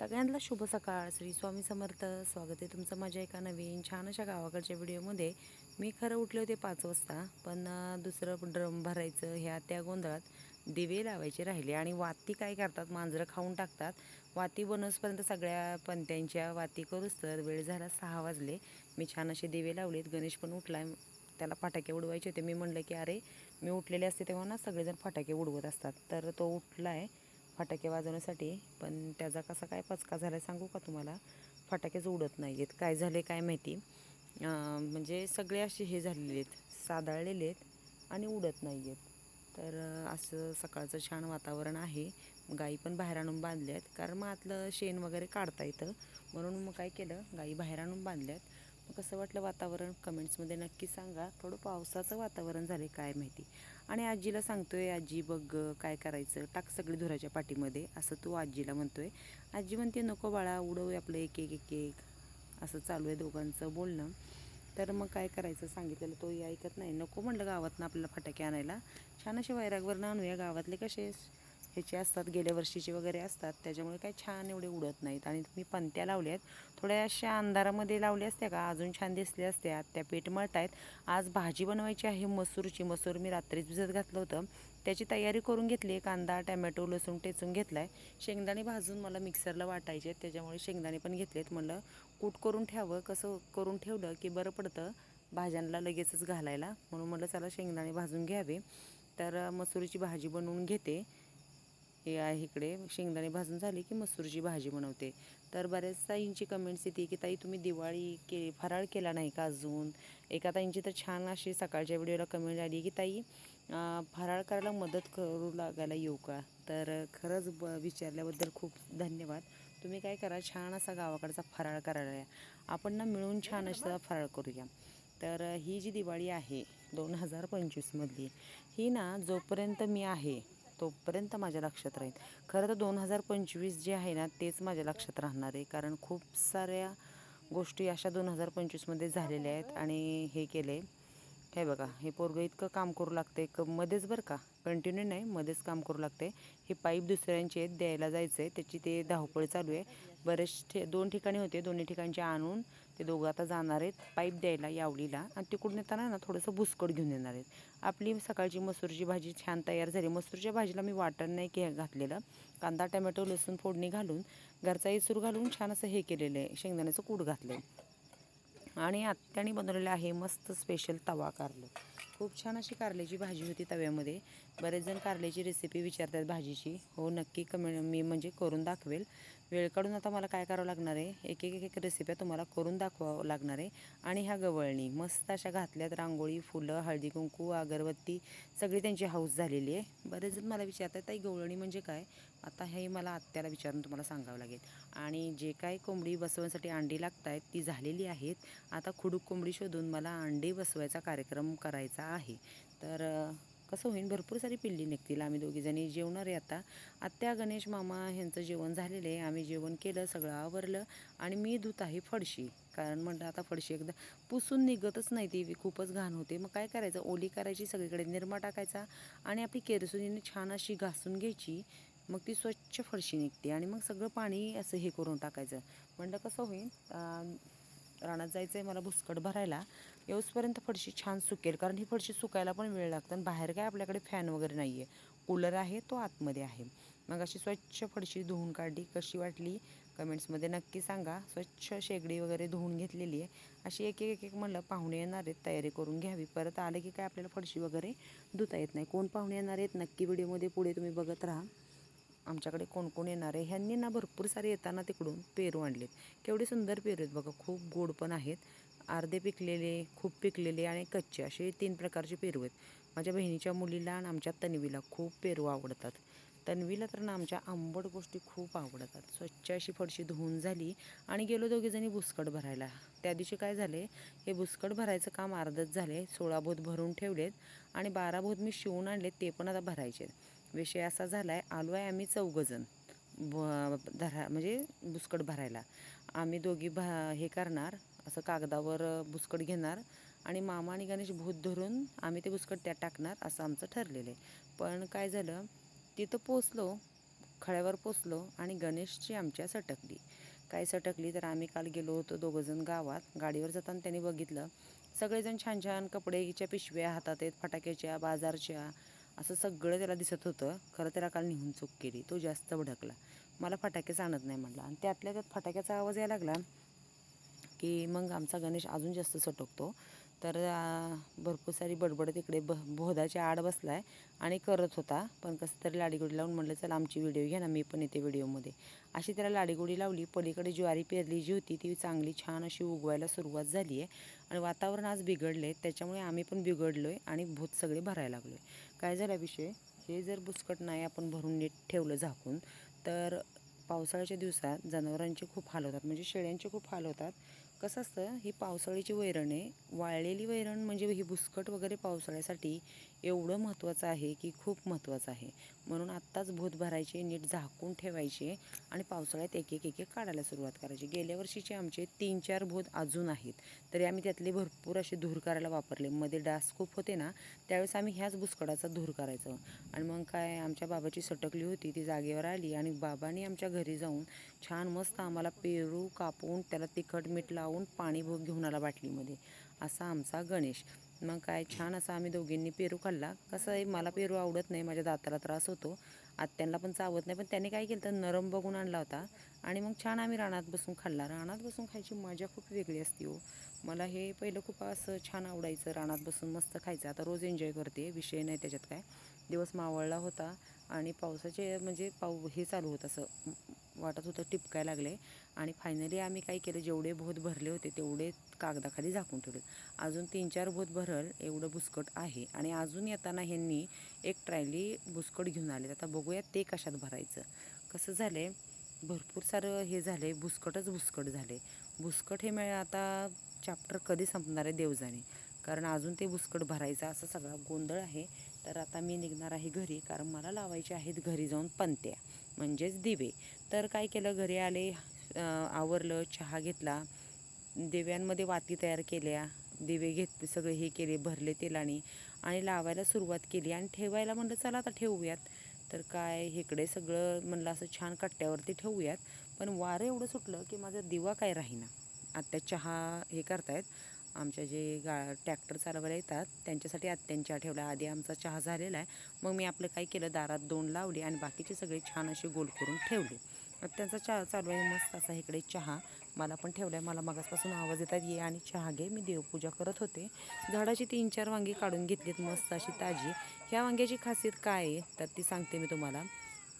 सगळ्यांना शुभ सकाळ. श्री स्वामी समर्थ. स्वागत आहे तुमचं माझ्या एका नवीन छान अशा गावाकडच्या व्हिडिओमध्ये. मी खरं उठले होते पाच वाजता पण दुसरं ड्रम भरायचं ह्या त्या गोंधळात दिवे लावायचे राहिले. आणि वाती काय करतात? मांजरं खाऊन टाकतात. वाती बनवसपर्यंत सगळ्या पंत्यांच्या वाती करूच तर वेळ झाला सहा वाजले. मी छान असे दिवे लावलेत. गणेश पण उठला. त्याला फटाके उडवायचे होते. मी म्हणलं की अरे मी उठलेले असते तेव्हा ना सगळेजण फटाके उडवत असतात. तर तो उठला आहे फटाके वाजवण्यासाठी. पण त्याचा कसा काय पचका झाला आहे सांगू का तुम्हाला? फटाकेच उडत नाही आहेत काय झाले काय माहिती? म्हणजे सगळे असे हे झालेले आहेत. सादाळलेले आहेत आणि उडत नाही आहेत तर असं सकाळचं छान वातावरण आहे. गाई पण बाहेर आणून बांधल्या आहेत कारण मग आतलं शेण वगैरे काढता येतं. म्हणून मग काय केलं? गाई बाहेर आणून बांधल्यात. कसं वाटलं वातावरण? कमेंट्समध्ये नक्की सांगा. थोडं पावसाचं वातावरण झालं आहे काय माहिती. आणि आजीला सांगतो आहे आजी बघ काय करायचं? टाक सगळी धुराच्या पाठीमध्ये. असं तू आजीला म्हणतो आहे आजी म्हणते नको बाळा उडव आपलं एक एक एक एक असं चालू आहे दोघांचं बोलणं. तर मग काय करायचं सांगितलेलं तोही ऐकत नाही. नको म्हणलं गावातनं आपल्याला फटाके आणायला. छान असे वैरागवरनं आणूया. गावातले कसे? ह्याचे असतात गेल्या वर्षीचे वगैरे असतात. त्याच्यामुळे काय छान एवढे उडत नाहीत. आणि मी पंत्या लावल्या आहेत थोड्या अशा अंधारामध्ये लावल्या असत्या का? अजून छान दिसल्या असत्या. त्या पीठ मळत आहेत आज भाजी बनवायची आहे मसूरची. मसूर मी रात्रीच भिजत घातलं होतं. त्याची तयारी करून घेतली. कांदा टॅमॅटो लसूण टेचून घेतला आहे शेंगदाणे भाजून मला मिक्सरला वाटायचे आहेत. त्याच्यामुळे शेंगदाणे पण घेतलेत. म्हणलं कूट करून ठेवावं. कसं करून ठेवलं की बरं पडतं. भाज्यांना लगेचच घालायला. म्हणून म्हटलं चला शेंगदाणे भाजून घ्यावे. तर मसुरीची भाजी बनवून घेते. हे आहे इकडे. शेंगदाणे भाजून झाले की मसूरची भाजी बनवते. तर बऱ्याच ताईंची कमेंट्स येते की ताई तुम्ही दिवाळी के फराळ केला नाही का अजून? एका ताईंची तर छान अशी सकाळच्या व्हिडिओला कमेंट आली की ताई फराळ करायला मदत करू लागायला येऊ का? तर खरंच ब विचारल्याबद्दल खूप धन्यवाद. तुम्ही काय करा छान असा गावाकडचा फराळ करायला या. आपण ना मिळून छान असा फराळ करूया. तर ही जी दिवाळी आहे दोन हजार पंचवीसमधली ही ना जोपर्यंत मी आहे तोपर्यंत माझ्या लक्षात राहील. खरं तर दोन हजार पंचवीस जे आहे ना तेच माझ्या लक्षात राहणार आहे. कारण खूप साऱ्या गोष्टी अशा दोन हजार पंचवीसमध्ये झालेल्या आहेत आणि हे केले हे बघा हे पोरगं इतकं काम करू लागते क मध्येच बरं का? कंटिन्यू नाही मध्येच काम करू लागते हे पाईप दुसऱ्यांचे आहेत द्यायला जायचं आहे त्याची ते धावपळ चालू आहे. बरेच ठे दोन ठिकाणी होते. दोन्ही ठिकाणचे आणून ते दोघं आता जाणार आहेत. पाईप द्यायला यावलीला आणि तिकडून येताना ना थोडंसं भुसकट घेऊन येणार आहेत. आपली सकाळची मसूरची भाजी छान तयार झाली. मसूरच्या भाजीला मी वाटण नाही के घातलेलं. कांदा टमॅटो लसूण फोडणी घालून घरचा इसूर घालून छान असं हे केलेलं आहे. शेंगदाण्याचं कूट घातलं आहे आणि आत्याने बनवलेलं आहे मस्त स्पेशल तवा कारलं. खूप छान अशी कारल्याची भाजी होती तव्यामध्ये. बरेच जण कारल्याची रेसिपी विचारतात भाजीची. हो नक्की कमेंट मी म्हणजे करून दाखवेल. वेळ काढून आता मला काय करावं लागणार आहे? एक एक एक रेसिप्या तुम्हाला करून दाखवावं लागणार आहे. आणि ह्या गवळणी मस्त अशा घातल्यात रांगोळी फुलं हळदी कुंकू अगरबत्ती सगळी त्यांची हाऊस झालेली आहे. बरेच जण मला विचारतात ताई गवळणी म्हणजे काय? आता हे मला आत्याला विचारून तुम्हाला सांगावं लागेल. आणि जे काय कोंबडी बसवण्यासाठी अंडी लागत आहेत ती झालेली आहेत. आता खुडूक कोंबडी शोधून मला अंडी बसवायचा कार्यक्रम करायचा आहे. तर कसं होईल भरपूर सारी पिल्ली निघतील आम्ही दोघीजणी जेवणार आहे आता. आत्या गणेश मामा ह्यांचं जेवण झालेलं आहे. आम्ही जेवण केलं सगळं आवरलं आणि मी धुत आहे फडशी. कारण म्हटलं आता फडशी एकदा पुसून निघतच नाही ती. खूपच घाण होते. मग काय करायचं? ओली करायची सगळीकडे निरमा टाकायचा आणि आपली केरसुनीने छान अशी घासून घ्यायची. मग ती स्वच्छ फडशी निघते आणि मग सगळं पाणी असं हे करून टाकायचं. म्हणलं कसं होईल रानात जायचं आहे मला भुसकट भरायला. येऊसपर्यंत फडशी छान सुकेल. कारण ही फडशी सुकायला पण वेळ लागतं आणि बाहेर काय आपल्याकडे फॅन वगैरे नाही आहे कूलर आहे तो आतमध्ये आहे. मग अशी स्वच्छ फडशी धुवून काढली. कशी वाटली? कमेंट्समध्ये नक्की सांगा. स्वच्छ शेगडी वगैरे धुवून घेतलेली आहे. अशी एक एक एक म्हणलं पाहुणे येणार आहेत. तयारी करून घ्यावी. परत आलं की काय आपल्याला फडशी वगैरे धुता येत नाही. कोण पाहुणे येणार आहेत? नक्की व्हिडिओमध्ये पुढे तुम्ही बघत राहा. आमच्याकडे कोण कोण येणार आहे? ह्यांनी ना भरपूर सारे येताना तिकडून पेरू आणलेत. केवढे सुंदर पेरू आहेत बघा. खूप गोड पण आहेत. अर्धे पिकलेले खूप पिकलेले आणि कच्चे असे तीन प्रकारचे पेरू आहेत. माझ्या बहिणीच्या मुलीला आणि आमच्या तन्वीला खूप पेरू आवडतात. तन्वीला तर ना आमच्या आंबट गोष्टी खूप आवडतात. स्वच्छ अशी फडशी धुवून झाली आणि गेलो दोघीजणी बुसकट भरायला. त्या दिवशी काय झाले हे बुसकट भरायचं काम अर्धच झाले. सोळा भूत भरून ठेवलेत आणि बारा भूत मी शिवून आणलेत ते पण आता भरायचे विषय असा झाला आहे आलो आहे आम्ही चौघंजण ब धरा म्हणजे बुसकट भरायला. आम्ही दोघी भा हे करणार. असं कागदावर बुसकट घेणार आणि मामा आणि गणेश भूत धरून आम्ही ते बुसकट त्यात टाकणार असं आमचं ठरलेलं आहे. पण काय झालं तिथं पोचलो खळ्यावर पोचलो आणि गणेशची आमच्या सटकली. काय सटकली तर आम्ही काल गेलो होतो दोघंजण गावात. गाडीवर जाताना त्यांनी बघितलं सगळेजण छान छान कपडेच्या पिशव्या हातात आहेत फटाक्याच्या बाजारच्या असं सगळं त्याला दिसत होतं. खरं त्याला काल निहून चूक केली तो जास्त भडकला. मला फटाकेच आणत नाही म्हटला. आणि त्यातल्या त्यात फटाक्याचा आवाज यायला लागला की मग आमचा गणेश अजून जास्त सटकतो. तर भरपूर सारी बडबड तिकडे ब बोधाच्या आड बसला आहे आणि करत होता. पण कसं तरी लाडीगोडी लावून म्हटलं चला आमची व्हिडिओ घ्या ना मी पण येते व्हिडिओमध्ये. अशी त्याला लाडीगोडी लावली. पलीकडे ज्वारी पेरली जी होती ती चांगली छान अशी उगवायला सुरुवात झाली आहे आणि वातावरण आज बिघडले त्याच्यामुळे आम्ही पण बिघडलो आहे आणि भूत सगळे भरायला लागलो आहे काय झाला विषय? हे जर बुसकट नाही आपण भरून नीट ठेवलं झाकून तर पावसाळ्याच्या दिवसात जनावरांचे खूप हाल होतात. म्हणजे शेळ्यांचे खूप हाल होतात. कसं असतं ही पावसाळीची वैरण आहे. वाळलेली वैरण म्हणजे ही बुसकट वगैरे पावसाळ्यासाठी एवढं महत्त्वाचं आहे की खूप महत्त्वाचं आहे. म्हणून आत्ताच भूत भरायचे नीट झाकून ठेवायचे आणि पावसाळ्यात एक एक एक एक काढायला सुरुवात करायची. गेल्या वर्षीचे आमचे तीन चार भूत अजून आहेत. तरी आम्ही त्यातले भरपूर असे धूर करायला वापरले. मध्ये डास खूप होते ना त्यावेळेस आम्ही ह्याच भुसकटाचा धूर करायचो आणि मग काय आमच्या बाबाची सटकली होती ती जागेवर आली आणि बाबांनी आमच्या घरी जाऊन छान मस्त आम्हाला पेरू कापून त्याला तिखट मीठ लावून पाणी भोग घेऊन आला बाटलीमध्ये. असा आमचा गणेश. मग काय छान असा आम्ही दोघींनी पेरू खाल्ला. कसं आहे मला पेरू आवडत नाही माझ्या दाताला त्रास होतो. आत्यांना पण चावत नाही पण त्याने काय केलं तर नरम बघून आणला होता. आणि मग छान आम्ही रानात बसून खाल्ला. रानात बसून खायची मजा खूप वेगळी असते हो. मला हे पहिलं खूप असं छान आवडायचं रानात बसून मस्त खायचं. आता रोज एन्जॉय करते विषय नाही त्याच्यात काय. दिवस मावळला होता. आणि पावसाचे म्हणजे पाऊ हे चालू होत असं वाटत होतं टिपकाय लागले. आणि फायनली आम्ही काय केलं जेवढे भोत भरले होते तेवढे कागदाखाली झाकून ठेवले. अजून तीन चार भोत भरल एवढं बुसकट आहे. आणि अजून येताना ह्यांनी एक ट्रायली बुसकट घेऊन आले. आता बघूया ते कशात भरायचं. कसं झालं भरपूर सारं हे झाले भुसकटच भुसकट झाले भुसकट हे मिळ आता चॅप्टर कधी संपणार आहे देवजाने? कारण अजून ते भुसकट भरायचं असं सगळा गोंधळ आहे. तर आता मी निघणार आहे घरी कारण मला लावायचे आहेत घरी जाऊन पंत्या म्हणजेच दिवे. तर काय केलं घरी आले आवरलं चहा घेतला दिव्यांमध्ये वाती तयार केल्या दिवे घेत सगळे हे केले भरले तेलाने आणि लावायला सुरुवात केली. आणि ठेवायला म्हणलं चला आता ठेवूयात. तर काय इकडे सगळं म्हणलं असं छान कट्ट्यावरती ठेवूयात. पण वारं एवढं सुटलं की माझा दिवा काय राहीना. आत्ता चहा हे करतायत. आमच्या जे गा ट्रॅक्टर चालवायला येतात त्यांच्यासाठी आत्यांच्या ठेवल्या आधी आमचा चहा झालेला आहे. मग मी आपलं काय केलं दारात दोन लावली आणि बाकीचे सगळे छान असे गोल करून ठेवले. आत्यांचा चहा चालू आहे मस्त असा इकडे चहा मला पण ठेवलाय. मला मगासपासून आवाज येतात ये आणि चहा घे मी देवपूजा करत होते. झाडाची तीन चार वांगी काढून घेतलीत मस्त अशी ताजी. ह्या वांग्याची खासियत काय आहे? तर ती सांगते मी तुम्हाला.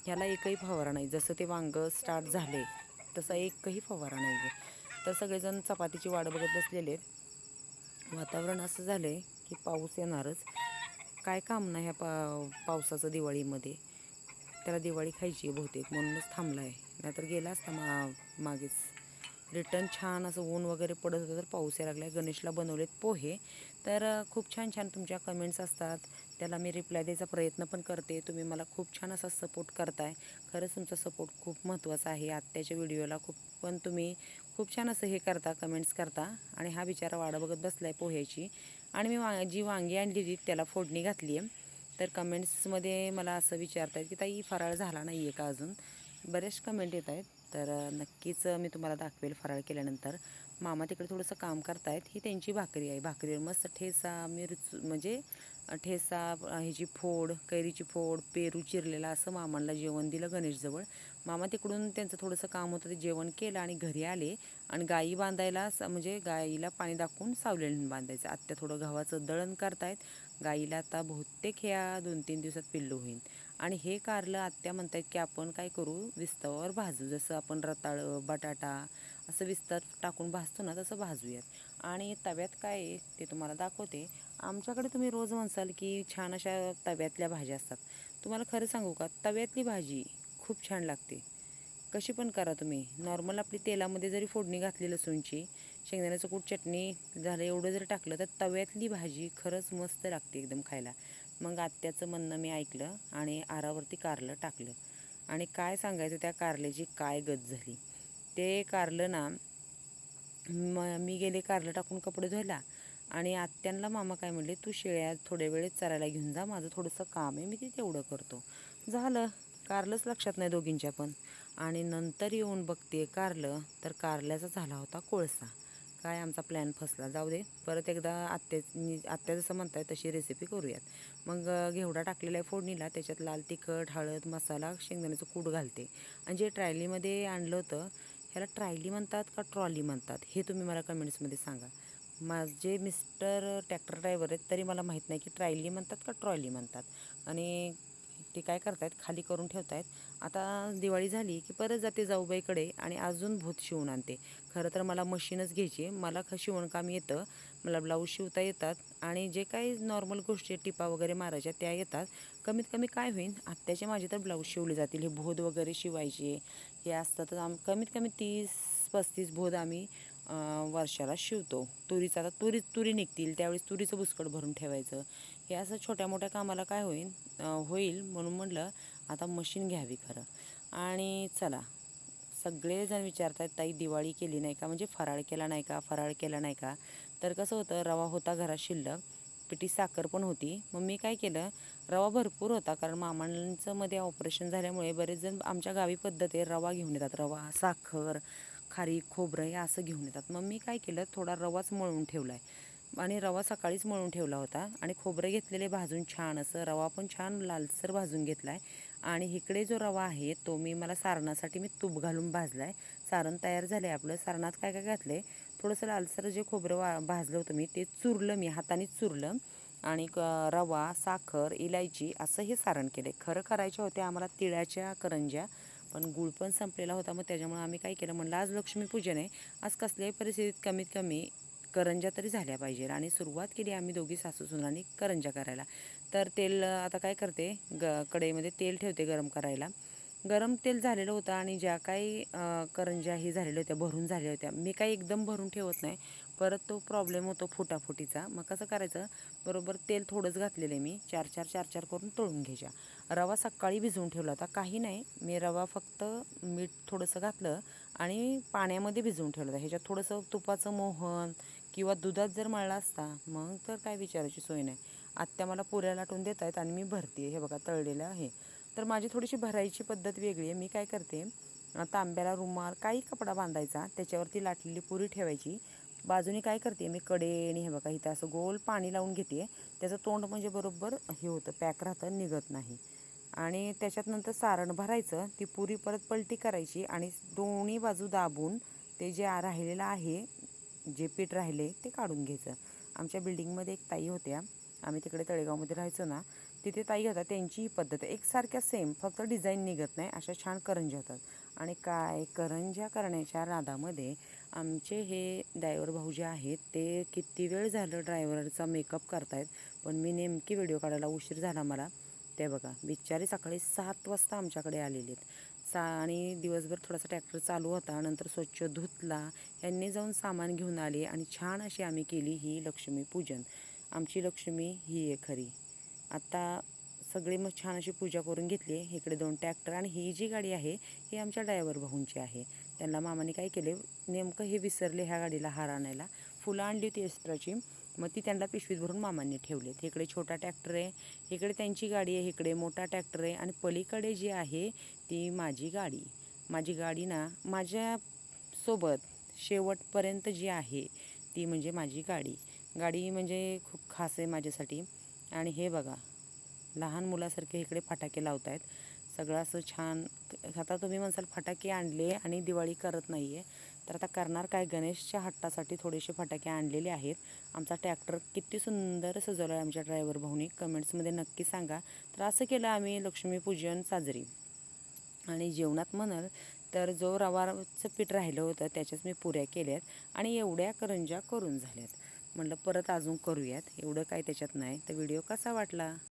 ह्याला एकही फवारा नाही. जसं ते वांगं स्टार्ट झाले तसा एकही फवारा नाही आहे तर सगळेजण चपातीची वाट बघत बसलेले आहेत. वातावरण असं झालं आहे की पाऊस येणारच. काय काम नाही ह्या पा पावसाचं दिवाळीमध्ये. त्याला दिवाळी खायची आहे बहुतेक म्हणूनच थांबला आहे नाहीतर गेला असता मा मागेच. रिटर्न छान असं ऊन वगैरे पडत होतं तर पाऊस यायला लागला गणेशला बनवलेत पोहे. तर खूप छान छान तुमच्या कमेंट्स असतात. त्याला मी रिप्लाय द्यायचा प्रयत्न पण करते. तुम्ही मला खूप छान असा सपोर्ट करताय. खरंच तुमचा सपोर्ट खूप महत्त्वाचा आहे. आत्ताच्या व्हिडिओला खूप पण तुम्ही खूप छान असं हे करता कमेंट्स करता आणि हा बिचारा वाडा बघत बसला आहे पोह्याची. आणि मी वा जी वांगी आणली होती त्याला फोडणी घातली आहे. तर कमेंट्समध्ये मला असं विचारतायत की ताई फराळ झाला नाही आहे का अजून? बरेच कमेंट येत आहेत. तर नक्कीच मी तुम्हाला दाखवेल फराळ केल्यानंतर. मामा तिकडे थोडंसं काम करतायत. ही त्यांची भाकरी आहे. भाकरीवर मस्त ठेसा मिरच म्हणजे ठेसा ह्याची फोड कैरीची फोड पेरू चिरलेला असं मामांना जेवण दिलं गणेशजवळ. मामा तिकडून त्यांचं थोडंसं काम होतं ते जेवण केलं आणि घरी आले. आणि गाई बांधायला स- म्हणजे गाईला पाणी दाखवून सावलेलं बांधायचं. आत्या थोडं गव्हाचं दळण करतायत. गाईला आता बहुतेक ह्या दोन तीन दिवसात पिल्लू होईल आणि हे कारलं आत्या म्हणतायत की आपण काय करू? विस्तवावर भाजू. जसं आपण रताळं बटाटा असं विस्तार टाकून भाजतो ना तसं भाजूयात. आणि तव्यात काय आहे ते तुम्हाला दाखवते. आमच्याकडे तुम्ही रोज म्हणसाल की छान अशा तव्यातल्या भाज्या असतात. तुम्हाला खरं सांगू का? तव्यातली भाजी खूप छान लागते. कशी पण करा तुम्ही. नॉर्मल आपली तेलामध्ये जरी फोडणी घातली लसूणची शेंगदाण्याचं कूट चटणी झालं एवढं जरी टाकलं तर तव्यातली भाजी खरंच मस्त लागते एकदम खायला. मग आत्याचं म्हणणं मी ऐकलं आणि आरावरती कारलं टाकलं. आणि काय सांगायचं त्या कारल्याची काय गत झाली? ते कारलं ना म मी गेले कारलं टाकून कपडे धुवायला आणि आत्यांना मामा काय म्हणले तू शेळ्या थोड्या वेळेत चरायला घेऊन जा माझं थोडंसं काम आहे मी ते तेवढं करतो. झालं कारलंच लक्षात नाही दोघींच्या पण. आणि नंतर येऊन बघते कारलं तर कारल्याचा झाला होता कोळसा. काय आमचा प्लॅन फसला जाऊ दे. परत एकदा आत्यानी आत्या जसं म्हणताय तशी रेसिपी करूयात. मग घेवडा टाकलेला आहे फोडणीला त्याच्यात लाल तिखट हळद मसाला शेंगदाण्याचं कूट घालते. आणि जे ट्रायलीमध्ये आणलं होतं ह्याला ट्रायली म्हणतात का ट्रॉली म्हणतात? हे तुम्ही मला कमेंट्समध्ये सांगा. माझे मिस्टर ट्रॅक्टर ड्रायव्हर आहेत तरी मला माहीत नाही की ट्रायली म्हणतात का ट्रॉली म्हणतात. आणि ते काय करतायत खाली करून ठेवतायत. आता दिवाळी झाली की परत जाते जाऊबाईकडे आणि अजून भूत शिवून आणते. खरं तर मला मशीनच घ्यायची मला ख शिवणकाम येतं? मला ब्लाऊज शिवता येतात आणि जे काही नॉर्मल गोष्टी आहेत, टिपा वगैरे मारायच्या त्या येतात. कमीत कमी काय होईल आत्याचे माझे तर ब्लाऊज शिवले जातील. हे भोद वगैरे शिवायचे. हे असतात तर आम कमीत कमी तीस पस्तीस भोद आम्ही वर्षाला शिवतो. तुरीचा आता तुरी तुरी निघतील त्यावेळेस तुरीचं बुसकट भरून ठेवायचं. हे असं छोट्या मोठ्या कामाला काय होईल? होईल म्हणून म्हणलं आता मशीन घ्यावी खरं. आणि चला सगळेजण विचारतात ताई दिवाळी केली नाही का? म्हणजे फराळ केला नाही का? फराळ केला नाही का? तर कसं होतं रवा होता घरात शिल्लक पिठी साखर पण होती. मग मी काय केलं रवा भरपूर होता कारण मामांचं मध्ये ऑपरेशन झाल्यामुळे बरेच जण आमच्या गावी पद्धत आहे रवा घेऊन येतात. रवा साखर खारी खोबरं हे असं घेऊन येतात. मग मी काय केलं थोडा रवाच मळून ठेवला आहे आणि रवा सकाळीच मळून ठेवला होता. आणि खोबरं घेतलेले भाजून छान असं रवा पण छान लालसर भाजून घेतला आहे आणि इकडे जो रवा आहे तो मी मला सारणासाठी मी तूप घालून भाजला आहे सारण तयार झालं आहे आपलं. सारणात काय काय घातलं आहे थोडंसं लालसर जे खोबरं वा भाजलं होतं मी ते चुरलं मी हाताने चुरलं. आणि रवा साखर इलायची असं हे सारण केलं खरं करायच्या होत्या आम्हाला तिळाच्या करंज्या. पण गुळ पण संपलेला होता मग त्याच्यामुळे आम्ही काय केलं म्हणलं आज लक्ष्मीपूजन आहे आज कसल्याही परिस्थितीत कमीत कमी करंज्या तरी झाल्या पाहिजे. आणि सुरुवात केली आम्ही दोघी सासू सुनांनी करंज्या करायला. तर तेल आता काय करते ग कढईमध्ये तेल ठेवते गरम करायला. गरम तेल झालेलं होतं आणि ज्या काही करंज्या ही झालेल्या होत्या भरून झाल्या होत्या. मी काही एकदम भरून ठेवत नाही. परत तो प्रॉब्लेम होतो फुटाफुटीचा. मग कसं करायचं? बरोबर तेल थोडंच घातलेलं आहे मी. चार चार चार चार करून तळून घ्यायच्या. रवा सकाळी भिजवून ठेवला होता. काही नाही. मी रवा फक्त मीठ थोडंसं घातलं आणि पाण्यामध्ये भिजवून ठेवलं होतं. ह्याच्यात थोडंसं तुपाचं मोहन किंवा दुधात जर मळला असता मग तर काय विचारायची सोय नाही. आत्या मला पुऱ्या लाटून देत आहेत आणि मी भरते हे बघा तळलेलं आहे. तर माझी थोडीशी भरायची पद्धत वेगळी आहे. मी काय करते? तांब्याला रुमाल काही कपडा बांधायचा. त्याच्यावरती लाटलेली पुरी ठेवायची. बाजूने काय करते मी कडेने हे बघा इथं असं गोल पाणी लावून घेते. त्याचं तोंड म्हणजे बरोबर हे होतं पॅक राहतं निघत नाही. आणि त्याच्यात नंतर सारण भरायचं ती पुरी परत पलटी करायची आणि दोन्ही बाजू दाबून ते जे राहिलेलं आहे जे पीठ राहिले ते काढून घ्यायचं. आमच्या बिल्डिंगमध्ये एक ताई होत्या. आम्ही तिकडे तळेगावमध्ये राहायचो ना तिथे ताई होता त्यांची ही पद्धत आहे. एकसारख्या सेम फक्त डिझाईन निघत नाही. अशा छान करंज्या होतात. आणि काय? करंज्या करण्याच्या नादामध्ये आमचे हे ड्रायव्हर भाऊ जे आहेत ते किती वेळ झालं ड्रायव्हरचा मेकअप करतायत पण मी नेमकी व्हिडिओ काढायला उशीर झाला मला. ते बघा बिचारी सकाळी सात वाजता आमच्याकडे आलेले आहेत. सा आणि दिवसभर थोडासा ट्रॅक्टर चालू होता नंतर स्वच्छ धुतला यांनी जाऊन सामान घेऊन आले आणि छान अशी आम्ही केली ही लक्ष्मी पूजन. आमची लक्ष्मी ही आहे खरी. आता सगळे मग छान अशी पूजा करून घेतली इकडे दोन ट्रॅक्टर आणि ही जी गाडी आहे ही आमच्या ड्रायव्हर भाऊंची आहे. त्यांना मामाने काय केले नेमकं हे विसरले ह्या गाडीला हार आणायला. फुलं आणली होती एक्स्ट्राची मग ती त्यांना पिशवीत भरून मामांनी ठेवलेत. इकडे छोटा ट्रॅक्टर आहे इकडे त्यांची गाडी आहे इकडे मोठा ट्रॅक्टर आहे आणि पलीकडे जी आहे ती माझी गाडी. माझी गाडी ना माझ्यासोबत शेवटपर्यंत जी आहे ती म्हणजे माझी गाडी. गाडी म्हणजे खूप खास आहे माझ्यासाठी. आणि हे बघा लहान मुलासारखे इकडे फटाके लावत आहेत सगळं असं छान. आता तुम्ही म्हणसाल फटाके आणले आणि दिवाळी करत नाही आहे तर आता करणार काय? गणेशच्या हट्टासाठी थोडेसे फटाके आणलेले आहेत. आमचा ट्रॅक्टर किती सुंदर सजवला आहे आमच्या ड्रायव्हर भाऊनी. कमेंट्समध्ये नक्की सांगा. तर असं केलं आम्ही लक्ष्मीपूजन साजरी. आणि जेवणात म्हणाल तर जो रवाचं पीठ राहिलं होतं त्याच्याच मी पुऱ्या केल्यात आणि एवढ्या करंज्या करून झाल्यात. म्हटलं परत अजून करूयात. एवढं काय त्याच्यात नाही. तर व्हिडिओ कसा वाटला?